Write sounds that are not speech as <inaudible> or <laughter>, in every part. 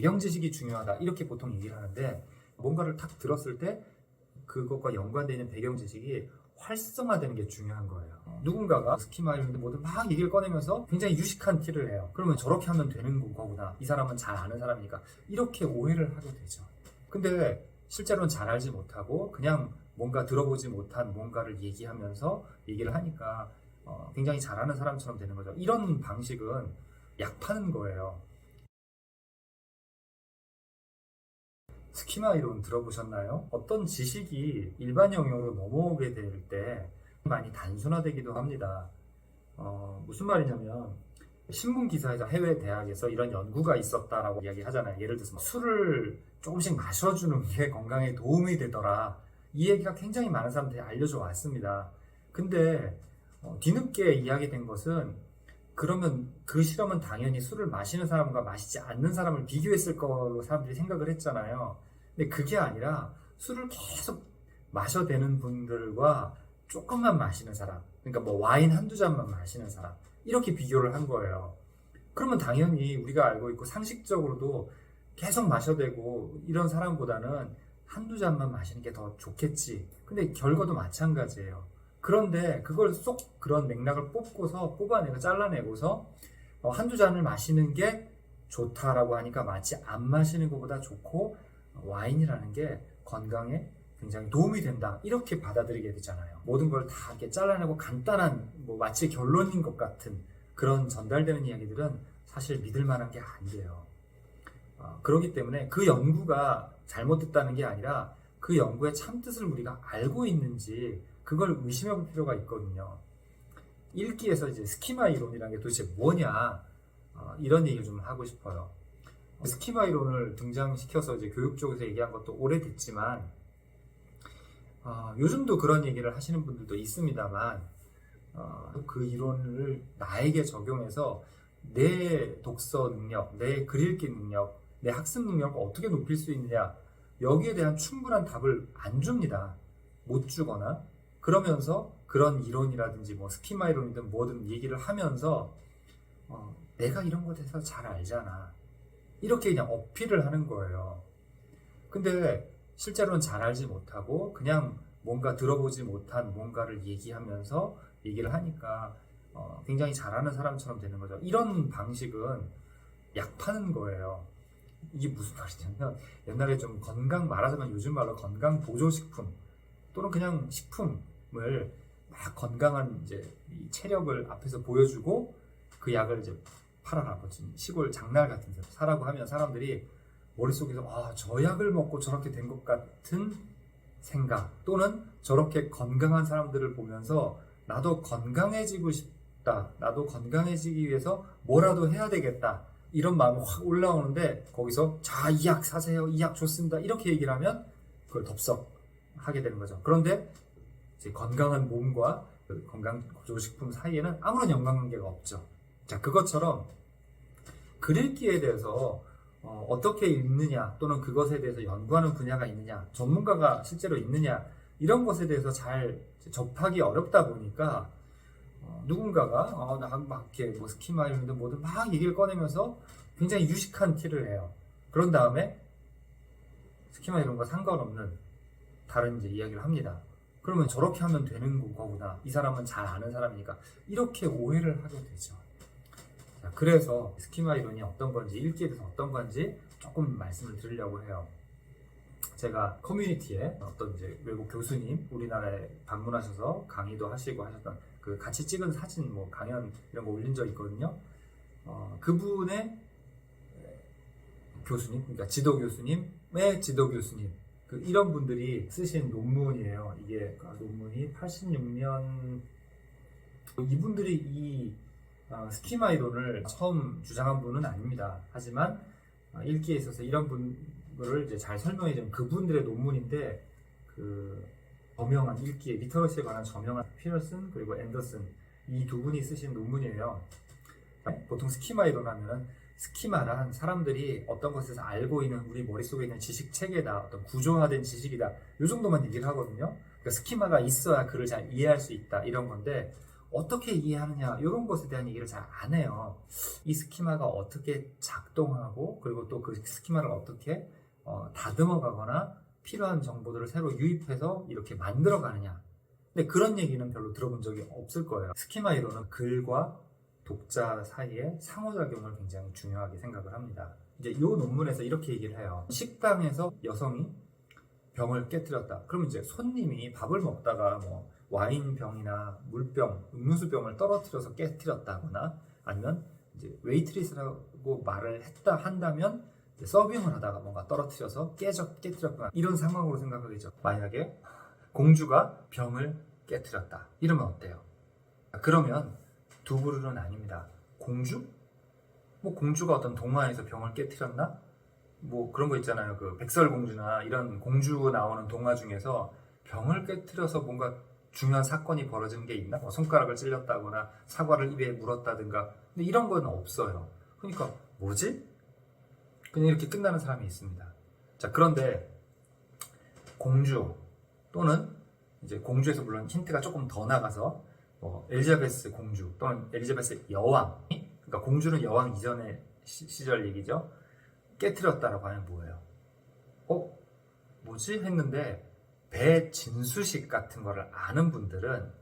배경 지식이 중요하다 이렇게 보통 얘기를 하는데 뭔가를 탁 들었을 때 그것과 연관되어 있는 배경 지식이 활성화되는 게 중요한 거예요. 누군가가 스키마일인데 뭐든 막 얘기를 꺼내면서 굉장히 유식한 티를 해요. 그러면 저렇게 하면 되는 거구나. 이 사람은 잘 아는 사람이니까 이렇게 오해를 하게 되죠. 근데 실제로는 잘 알지 못하고 그냥 뭔가 들어보지 못한 뭔가를 얘기하면서 얘기를 하니까 어, 굉장히 잘하는 사람처럼 되는 거죠. 이런 방식은 약 파는 거예요. 스키마 이론 들어보셨나요? 어떤 지식이 일반 영역으로 넘어오게 될 때 많이 단순화되기도 합니다. 어, 무슨 말이냐면 신문 기사에서 해외 대학에서 이런 연구가 있었다라고 이야기하잖아요. 예를 들어서 뭐 술을 조금씩 마셔주는 게 건강에 도움이 되더라. 이 얘기가 굉장히 많은 사람들이 알려져 왔습니다. 근데 어, 뒤늦게 이야기된 것은 그러면 그 실험은 당연히 술을 마시는 사람과 마시지 않는 사람을 비교했을 걸로 사람들이 생각을 했잖아요. 근데 그게 아니라 술을 계속 마셔대는 분들과 조금만 마시는 사람, 그러니까 뭐 와인 한두 잔만 마시는 사람, 이렇게 비교를 한 거예요. 그러면 당연히 우리가 알고 있고 상식적으로도 계속 마셔대고 이런 사람보다는 한두 잔만 마시는 게 더 좋겠지. 근데 결과도 마찬가지예요. 그런데 그걸 쏙 그런 맥락을 뽑고서 뽑아내고 잘라내고서 어, 한두 잔을 마시는 게 좋다라고 하니까 마치 안 마시는 것보다 좋고 와인이라는 게 건강에 굉장히 도움이 된다 이렇게 받아들이게 되잖아요. 모든 걸 다 이렇게 잘라내고 간단한 뭐 마치 결론인 것 같은 그런 전달되는 이야기들은 사실 믿을 만한 게 아니에요. 어, 그렇기 때문에 그 연구가 잘못됐다는 게 아니라 그 연구의 참뜻을 우리가 알고 있는지 그걸 의심해 볼 필요가 있거든요. 읽기에서 이제 스키마 이론이라는 게 도대체 뭐냐 어, 이런 얘기를 좀 하고 싶어요. 스키마 이론을 등장시켜서 이제 교육 쪽에서 얘기한 것도 오래됐지만 어, 요즘도 그런 얘기를 하시는 분들도 있습니다만 어, 그 이론을 나에게 적용해서 내 독서 능력, 내 글읽기 능력, 내 학습 능력을 어떻게 높일 수 있느냐 여기에 대한 충분한 답을 안 줍니다. 못 주거나 그러면서 그런 이론이라든지 뭐 스키마 이론이든 뭐든 얘기를 하면서 어, 내가 이런 것에 대해서 잘 알잖아. 이렇게 그냥 어필을 하는 거예요. 근데 실제로는 잘 알지 못하고 그냥 뭔가 들어보지 못한 뭔가를 얘기하면서 얘기를 하니까 어, 굉장히 잘하는 사람처럼 되는 거죠. 이런 방식은 약 파는 거예요. 이게 무슨 말이냐면 옛날에 좀 건강 말하자면 요즘 말로 건강 보조식품 또는 그냥 식품을 막 건강한 이제 이 체력을 앞에서 보여주고 그 약을 이제 팔아라 시골 장날 같은 데서 사라고 하면 사람들이 머릿속에서 아, 저 약을 먹고 저렇게 된 것 같은 생각 또는 저렇게 건강한 사람들을 보면서 나도 건강해지고 싶다. 나도 건강해지기 위해서 뭐라도 해야 되겠다. 이런 마음이 확 올라오는데 거기서 자, 이 약 사세요. 이 약 좋습니다. 이렇게 얘기를 하면 그걸 덥석 하게 되는 거죠. 그런데 이제 건강한 몸과 그 건강 보조식품 사이에는 아무런 연관관계가 없죠. 자, 그것처럼 글 읽기에 대해서 어, 떻게 읽느냐 또는 그것에 대해서 연구하는 분야가 있느냐 전문가가 실제로 있느냐 이런 것에 대해서 잘 접하기 어렵다 보니까 어, 누군가가 어, 나막 이렇게 뭐 스키마 이런 데 뭐든 막 얘기를 꺼내면서 굉장히 유식한 티를 해요. 그런 다음에 스키마 이런 거 상관없는 다른 이제 이야기를 합니다. 그러면 저렇게 하면 되는 거구나. 이 사람은 잘 아는 사람이니까 이렇게 오해를 하게 되죠. 자, 그래서 스키마 이론이 어떤 건지 읽기에 대해서 어떤 건지 조금 말씀을 드리려고 해요. 제가 커뮤니티에 어떤 이제 외국 교수님 우리나라에 방문하셔서 강의도 하시고 하셨던 그 같이 찍은 사진 뭐 강연 이런 거 올린 적 있거든요. 어, 그분의 교수님, 그러니까 지도 교수님의 지도 교수님 그 이런 분들이 쓰신 논문이에요. 이게 그 논문이 86년 이분들이 이 어, 스키마 이론을 처음 주장한 분은 아닙니다. 하지만 어, 읽기에 있어서 이런 분들을 이제 잘 설명해 주는 그분들의 논문인데 그 저명한 읽기에 리터러시에 관한 저명한 피어슨 그리고 앤더슨 이 두 분이 쓰신 논문이에요. 보통 스키마 이론 하면 스키마란 사람들이 어떤 것에서 알고 있는 우리 머릿속에 있는 지식 체계다, 어떤 구조화된 지식이다, 이 정도만 얘기를 하거든요. 그러니까 스키마가 있어야 글을 잘 이해할 수 있다, 이런 건데, 어떻게 이해하느냐 이런 것에 대한 얘기를 잘 안 해요. 이 스키마가 어떻게 작동하고 그리고 또 그 스키마를 어떻게 어, 다듬어가거나 필요한 정보들을 새로 유입해서 이렇게 만들어가느냐. 근데 그런 얘기는 별로 들어본 적이 없을 거예요. 스키마 이론은 글과 독자 사이의 상호작용을 굉장히 중요하게 생각을 합니다. 이제 이 논문에서 이렇게 얘기를 해요. 식당에서 여성이 병을 깨뜨렸다. 그러면 이제 손님이 밥을 먹다가 뭐 와인병이나 물병, 음료수병을 떨어뜨려서 깨뜨렸다거나 아니면 이제 웨이트리스라고 말을 했다 한다면 서빙을 하다가 뭔가 떨어뜨려서 깨져 깨뜨렸거나 이런 상황으로 생각하겠죠. 만약에 공주가 병을 깨뜨렸다. 이러면 어때요? 그러면 두 부류는 아닙니다. 공주? 뭐 공주가 어떤 동화에서 병을 깨뜨렸나? 뭐 그런 거 있잖아요. 그 백설공주나 이런 공주 나오는 동화 중에서 병을 깨뜨려서 뭔가 중요한 사건이 벌어진 게 있나? 뭐 손가락을 찔렸다거나 사과를 입에 물었다든가. 근데 이런 건 없어요. 그러니까 뭐지? 그냥 이렇게 끝나는 사람이 있습니다. 자, 그런데 공주 또는 이제 공주에서 물론 힌트가 조금 더 나가서 뭐 엘리자베스 공주 또는 엘리자베스 여왕 그러니까 공주는 여왕 이전의 시, 시절 얘기죠. 깨뜨렸다라고 하면 뭐예요? 어? 뭐지? 했는데 배 진수식 같은 거를 아는 분들은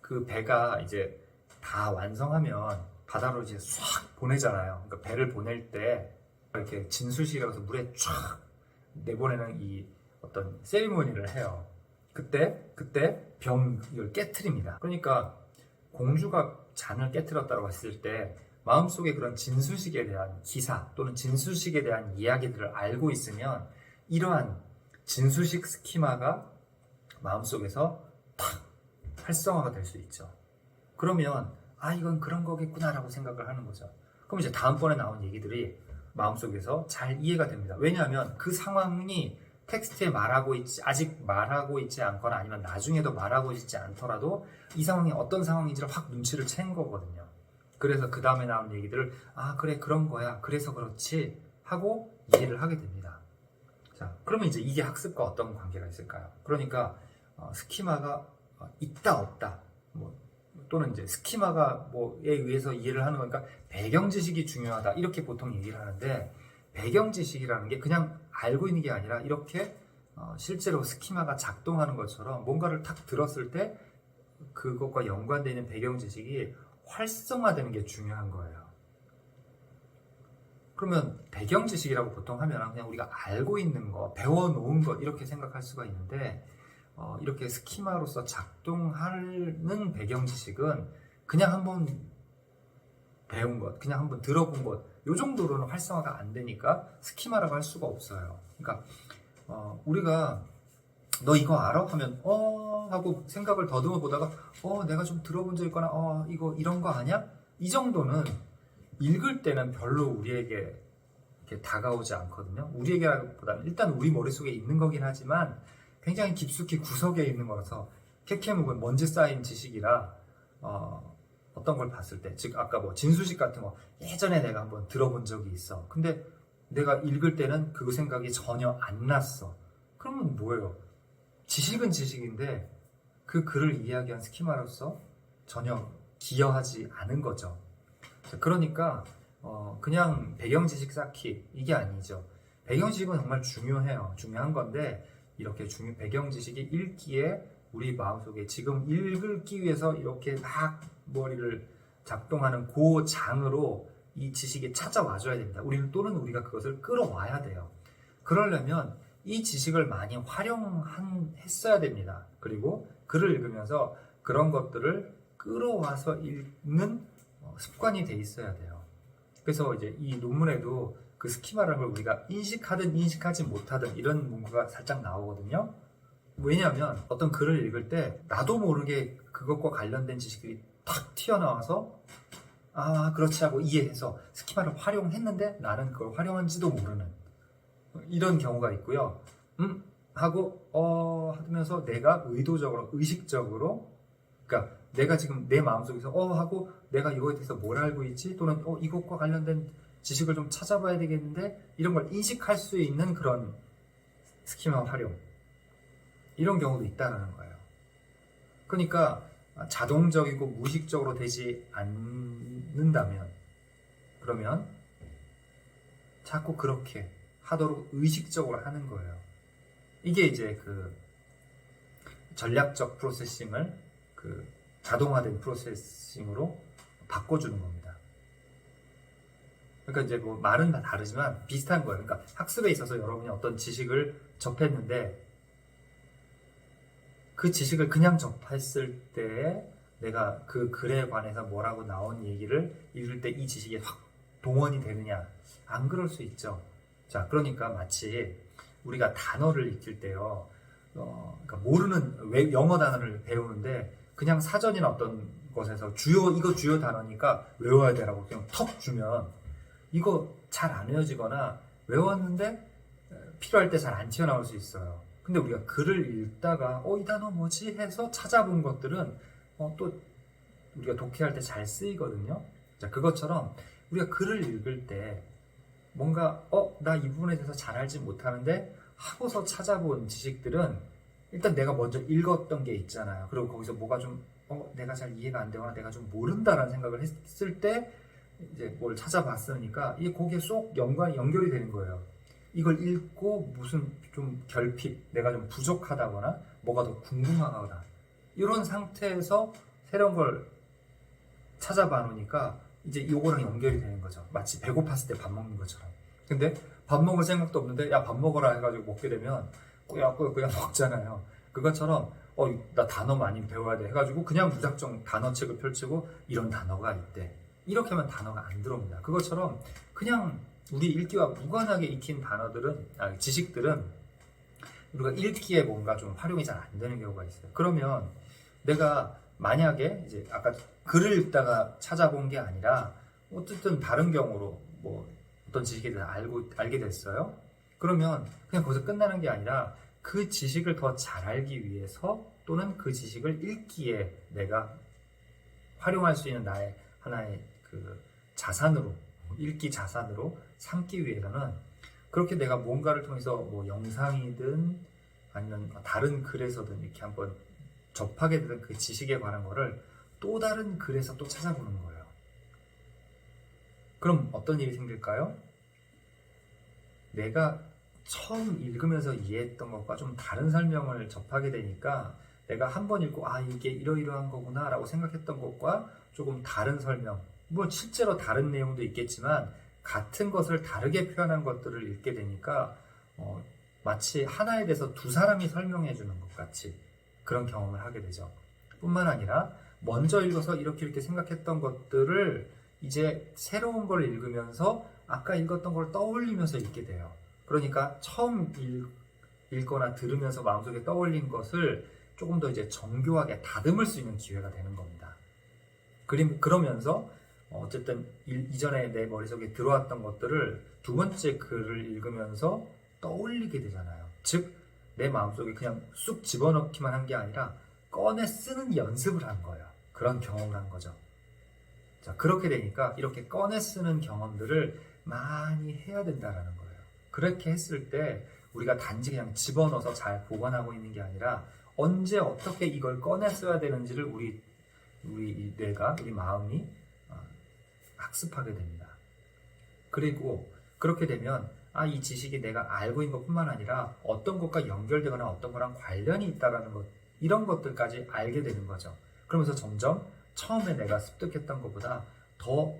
그 배가 이제 다 완성하면 바다로 이제 싹 보내잖아요. 그러니까 배를 보낼 때 이렇게 진수식이라고 해서 물에 쫙 내보내는 이 어떤 세리머니를 해요. 그때 그때 병을 깨트립니다. 그러니까 공주가 잔을 깨뜨렸다고 했을 때 마음속에 그런 진수식에 대한 기사 또는 진수식에 대한 이야기들을 알고 있으면 이러한 진수식 스키마가 마음속에서 탁 활성화가 될 수 있죠. 그러면 아 이건 그런 거겠구나라고 생각을 하는 거죠. 그럼 이제 다음번에 나온 얘기들이 마음속에서 잘 이해가 됩니다. 왜냐하면 그 상황이 텍스트에 말하고 있지 아직 말하고 있지 않거나 아니면 나중에도 말하고 있지 않더라도 이 상황이 어떤 상황인지를 확 눈치를 챈 거거든요. 그래서 그 다음에 나온 얘기들을 아 그래 그런 거야 그래서 그렇지 하고 이해를 하게 됩니다. 자 그러면 이제 이게 학습과 어떤 관계가 있을까요? 그러니까 어, 스키마가 어, 있다 없다 뭐 또는 이제 스키마가 뭐에 의해서 이해를 하는 거니까 배경 지식이 중요하다 이렇게 보통 얘기를 하는데 배경 지식이라는 게 그냥 알고 있는 게 아니라 이렇게 어, 실제로 스키마가 작동하는 것처럼 뭔가를 탁 들었을 때 그것과 연관되어 있는 배경 지식이 활성화되는 게 중요한 거예요. 그러면 배경 지식이라고 보통 하면 그냥 우리가 알고 있는 거, 배워놓은 것 이렇게 생각할 수가 있는데 어, 이렇게 스키마로서 작동하는 배경 지식은 그냥 한번 배운 것, 그냥 한번 들어본 것, 요 정도로는 활성화가 안 되니까 스키마라고 할 수가 없어요. 그러니까 어, 우리가 너 이거 알아? 하면 어 하고 생각을 더듬어 보다가 어 내가 좀 들어본 적 있거나 어 이거 이런 거 아냐? 이 정도는 읽을 때는 별로 우리에게 다가오지 않거든요. 우리에게보다는 일단 우리 머릿속에 있는 거긴 하지만 굉장히 깊숙이 구석에 있는 거라서 캐캐묵은 먼지 쌓인 지식이라 어, 어떤 걸 봤을 때, 즉 아까 뭐 진수식 같은 거 예전에 내가 한번 들어본 적이 있어. 근데 내가 읽을 때는 그 생각이 전혀 안 났어. 그러면 뭐예요? 지식은 지식인데 그 글을 이야기한 스키마로서 전혀 기여하지 않은 거죠. 자, 그러니까 어, 그냥 배경 지식 쌓기 이게 아니죠. 배경 지식은 정말 중요해요. 중요한 건데 이렇게 중요 배경 지식이 읽기에 우리 마음속에 지금 읽기 위해서 이렇게 막 머리를 작동하는 그 장으로 이 지식이 찾아와줘야 됩니다. 우리는 또는 우리가 그것을 끌어와야 돼요. 그러려면 이 지식을 많이 활용했어야 됩니다. 그리고 글을 읽으면서 그런 것들을 끌어와서 읽는 어, 습관이 돼 있어야 돼요. 그래서 이제 이 논문에도 그 스키마라는 걸 우리가 인식하든 인식하지 못하든 이런 문구가 살짝 나오거든요. 왜냐하면 어떤 글을 읽을 때 나도 모르게 그것과 관련된 지식들이 탁 튀어나와서 아 그렇지 하고 이해해서 스키마를 활용했는데 나는 그걸 활용한지도 모르는 이런 경우가 있고요. 음 하고 어 하면서 내가 의도적으로 의식적으로 그러니까 내가 지금 내 마음속에서 어 하고 내가 이거에 대해서 뭘 알고 있지 또는 어 이것과 관련된 지식을 좀 찾아봐야 되겠는데 이런 걸 인식할 수 있는 그런 스키마 활용 이런 경우도 있다는 거예요. 그러니까 자동적이고 무의식적으로 되지 않는다면 그러면 자꾸 그렇게 하도록 의식적으로 하는 거예요. 이게 이제 그 전략적 프로세싱을 그 자동화된 프로세싱으로 바꿔주는 겁니다. 그러니까 이제 뭐 말은 다 다르지만 비슷한 거예요. 그러니까 학습에 있어서 여러분이 어떤 지식을 접했는데 그 지식을 그냥 접했을 때 내가 그 글에 관해서 뭐라고 나온 얘기를 읽을 때 이 지식이 확 동원이 되느냐 안 그럴 수 있죠. 자 그러니까 마치 우리가 단어를 익힐 때요. 어, 그러니까 모르는 외- 영어 단어를 배우는데 그냥 사전이나 어떤 것에서 주요 이거 주요 단어니까 외워야 되라고 그냥 턱 주면 이거 잘 안 외워지거나 외웠는데 에, 필요할 때 잘 안 튀어나올 수 있어요. 근데 우리가 글을 읽다가 어 이 단어 뭐지 해서 찾아본 것들은 어, 또 우리가 독해할 때 잘 쓰이거든요. 자 그것처럼 우리가 글을 읽을 때 뭔가 어 나 이 부분에 대해서 잘 알지 못하는데 하고서 찾아본 지식들은 일단 내가 먼저 읽었던 게 있잖아요. 그리고 거기서 뭐가 좀 어, 내가 잘 이해가 안 되거나 내가 좀 모른다라는 생각을 했을 때 이제 뭘 찾아봤으니까 이게 거기에 쏙 연관이 연결이 되는 거예요. 이걸 읽고 무슨 좀 결핍, 내가 좀 부족하다거나 뭐가 더 궁금하거나 이런 상태에서 새로운 걸 찾아봐 놓으니까 이제 요거랑 연결이 되는 거죠. 마치 배고팠을 때 밥 먹는 것처럼. 근데 밥 먹을 생각도 없는데 야 밥 먹어라 해가지고 먹게 되면 꾸역꾸역 <laughs> 먹잖아요. 그것처럼 어 나 단어 많이 배워야 돼 해가지고 그냥 무작정 단어책을 펼치고 이런 단어가 있대. 이렇게 하면 단어가 안 들어옵니다. 그것처럼 그냥 우리 읽기와 무관하게 익힌 단어들은 아, 지식들은 우리가 읽기에 뭔가 좀 활용이 잘 안 되는 경우가 있어요. 그러면 내가 만약에 이제 아까 글을 읽다가 찾아본 게 아니라 어쨌든 다른 경우로 뭐 어떤 지식에 대해서 알고 알게 됐어요. 그러면 그냥 거기서 끝나는 게 아니라 그 지식을 더 잘 알기 위해서 또는 그 지식을 읽기에 내가 활용할 수 있는 나의 하나의 그 자산으로 읽기 자산으로 삼기 위해서는 그렇게 내가 뭔가를 통해서 뭐 영상이든 아니면 다른 글에서든 이렇게 한번 접하게 되는 그 지식에 관한 거를 또 다른 글에서 또 찾아보는 거예요. 그럼 어떤 일이 생길까요? 내가 처음 읽으면서 이해했던 것과 좀 다른 설명을 접하게 되니까 내가 한 번 읽고 아 이게 이러이러한 거구나 라고 생각했던 것과 조금 다른 설명 뭐 실제로 다른 내용도 있겠지만 같은 것을 다르게 표현한 것들을 읽게 되니까 어, 마치 하나에 대해서 두 사람이 설명해 주는 것 같이 그런 경험을 하게 되죠. 뿐만 아니라 먼저 읽어서 이렇게 이렇게 생각했던 것들을 이제 새로운 걸 읽으면서 아까 읽었던 걸 떠올리면서 읽게 돼요. 그러니까 처음 읽, 읽거나 들으면서 마음속에 떠올린 것을 조금 더 이제 정교하게 다듬을 수 있는 기회가 되는 겁니다. 그림, 그러면서 어쨌든 일- 이전에 내 머릿속에 들어왔던 것들을 두 번째 글을 읽으면서 떠올리게 되잖아요. 즉, 내 마음속에 그냥 쑥 집어넣기만 한 게 아니라 꺼내 쓰는 연습을 한 거예요. 그런 경험을 한 거죠. 자, 그렇게 되니까 이렇게 꺼내 쓰는 경험들을 많이 해야 된다라는 거예요. 그렇게 했을 때 우리가 단지 그냥 집어넣어서 잘 보관하고 있는 게 아니라 언제 어떻게 이걸 꺼내 써야 되는지를 우리 우리 이 뇌가 우리 마음이 어, 학습하게 됩니다. 그리고 그렇게 되면 아, 이 지식이 내가 알고 있는 것뿐만 아니라 어떤 것과 연결되거나 어떤 거랑 관련이 있다라는 것 이런 것들까지 알게 되는 거죠. 그러면서 점점 처음에 내가 습득했던 것보다 더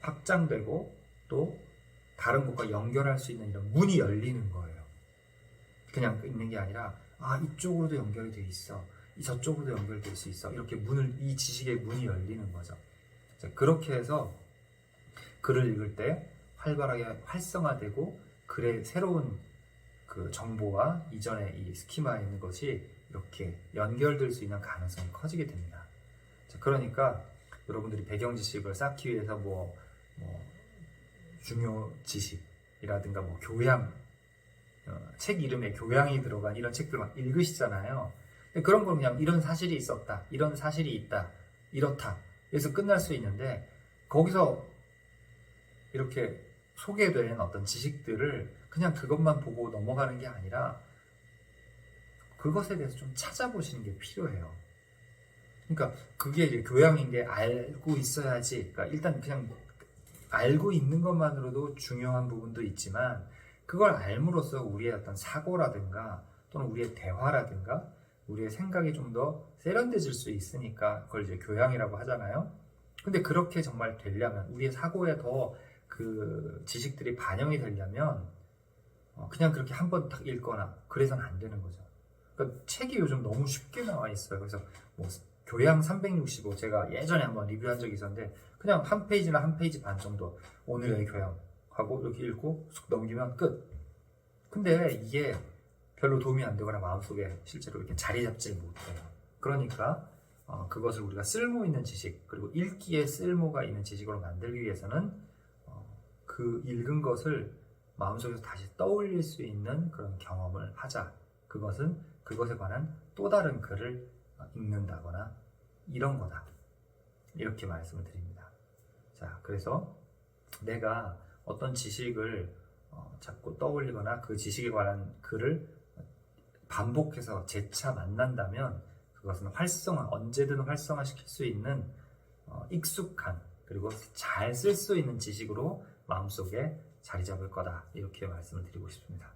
확장되고 또 다른 것과 연결할 수 있는 이런 문이 열리는 거예요. 그냥 있는 게 아니라 아 이쪽으로도 연결이 돼 있어, 이 저쪽으로도 연결될 수 있어. 이렇게 문을 이 지식의 문이 열리는 거죠. 자, 그렇게 해서 글을 읽을 때 활발하게 활성화되고 글의 새로운 그 정보와 이전에 이 스키마에 있는 것이 이렇게 연결될 수 있는 가능성이 커지게 됩니다. 자, 그러니까 여러분들이 배경 지식을 쌓기 위해서 뭐, 뭐 중요 지식이라든가 뭐 교양 어, 책 이름에 교양이 들어간 이런 책들 막 읽으시잖아요. 근데 그런 건 그냥 이런 사실이 있었다, 이런 사실이 있다, 이렇다. 그래서 끝날 수 있는데 거기서 이렇게 소개된 어떤 지식들을 그냥 그것만 보고 넘어가는 게 아니라 그것에 대해서 좀 찾아보시는 게 필요해요. 그러니까 그게 교양인 게 알고 있어야지. 그러니까 일단 그냥 알고 있는 것만으로도 중요한 부분도 있지만 그걸 알므로써 우리의 어떤 사고라든가 또는 우리의 대화라든가 우리의 생각이 좀 더 세련돼질 수 있으니까 그걸 이제 교양이라고 하잖아요. 근데 그렇게 정말 되려면 우리의 사고에 더 그 지식들이 반영이 되려면 어, 그냥 그렇게 한 번 딱 읽거나 그래서는 안 되는 거죠. 그러니까 책이 요즘 너무 쉽게 나와 있어요. 그래서 뭐 교양 365 제가 예전에 한번 리뷰한 적이 있었는데 그냥 한 페이지나 한 페이지 반 정도 오늘의 교양 하고 이렇게 읽고 쑥 넘기면 끝. 근데 이게 별로 도움이 안 되거나 마음속에 실제로 이렇게 자리 잡질 못해요. 그러니까 어, 그것을 우리가 쓸모 있는 지식 그리고 읽기에 쓸모가 있는 지식으로 만들기 위해서는 어, 그 읽은 것을 마음속에서 다시 떠올릴 수 있는 그런 경험을 하자. 그것은 그것에 관한 또 다른 글을 어, 읽는다거나 이런 거다. 이렇게 말씀을 드립니다. 자, 그래서 내가 어떤 지식을 어, 자꾸 떠올리거나 그 지식에 관한 글을 반복해서 재차 만난다면 그것은 활성화, 언제든 활성화시킬 수 있는 어, 익숙한 그리고 잘 쓸 수 있는 지식으로 마음속에 자리 잡을 거다. 이렇게 말씀을 드리고 싶습니다.